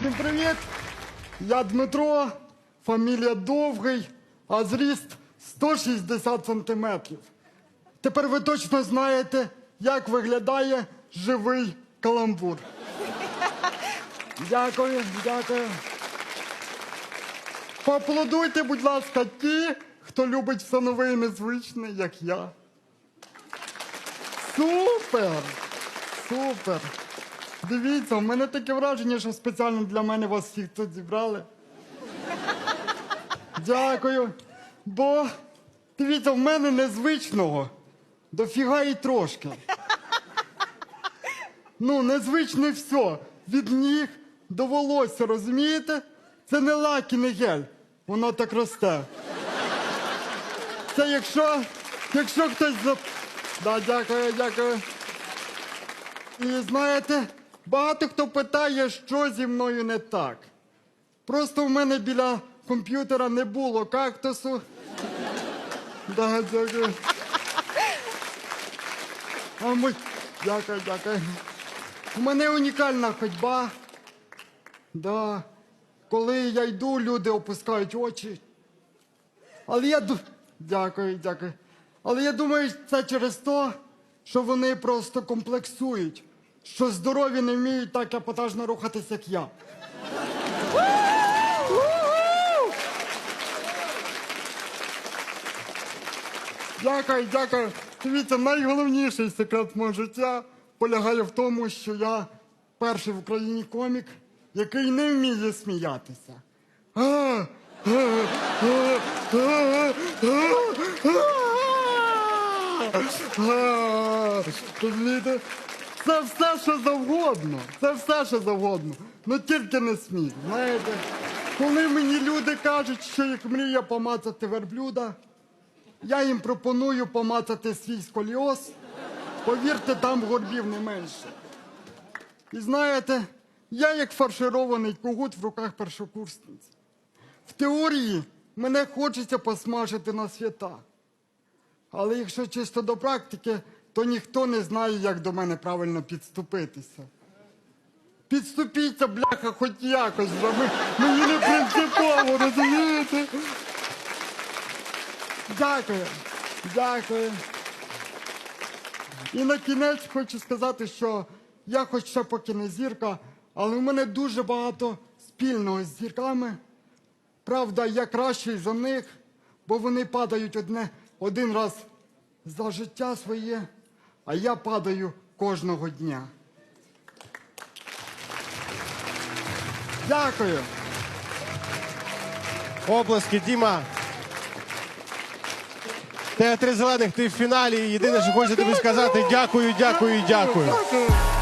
Всім привіт! Я Дмитро, фамілія Довгий, а зріст 160 сантиметрів. Тепер ви точно знаєте, як виглядає живий каламбур. Дякую, дякую. Поаплодуйте, будь ласка, ті, хто любить все нове і незвичне, як я. Супер! Супер! Дивіться, у мене таке враження, що спеціально для мене вас всіх тут зібрали. Дякую. Бо дивіться, в мене незвичного дофіга і трошки. Ну, незвичне все. Від ніг до волосся, розумієте? Це не лак і не гель. Воно так росте. Це якщо, якщо хтось за. Да, дякую, дякую. І знаєте, багато хто питає, що зі мною не так. Просто в мене біля комп'ютера не було кактусу. Да, дякую. А ми... Дякую, дякую. У мене унікальна ходьба. Да. Коли я йду, люди опускають очі. Але я. Дякую, дякую. Але я думаю, це через те, що вони просто комплексують, що здорові не вміють так епатажно рухатись, як я. Дякую, дякую. Дивіться, найголовніший секрет мого життя полягає в тому, що я перший в Україні комік, який не вміє сміятися. А? Це все, що завгодно. Це все, що завгодно. Ну тільки не сміх. Знаєте, коли мені люди кажуть, що їх мрія помацати верблюда, я їм пропоную помацати свій сколіоз. Повірте, там горбів не менше. І знаєте, я як фарширований когут в руках першокурсниці. В теорії мене хочеться посмажити на свята. Але якщо чисто до практики, то ніхто не знає, як до мене правильно підступитися. Підступіться, бляха, хоч якось. Ми- мені не принципово, розумієте? Дякую. Дякую. І на кінець хочу сказати, що я хоч ще поки не зірка, але в мене дуже багато спільного з зірками. Правда, я кращий за них, бо вони падають одне, один раз за життя своє, а я падаю кожного дня. Дякую. Оплески, Діма. Театри три зелених, ти в фіналі. Єдине, що хочу тобі сказати, дякую, дякую, дякую. Дякую.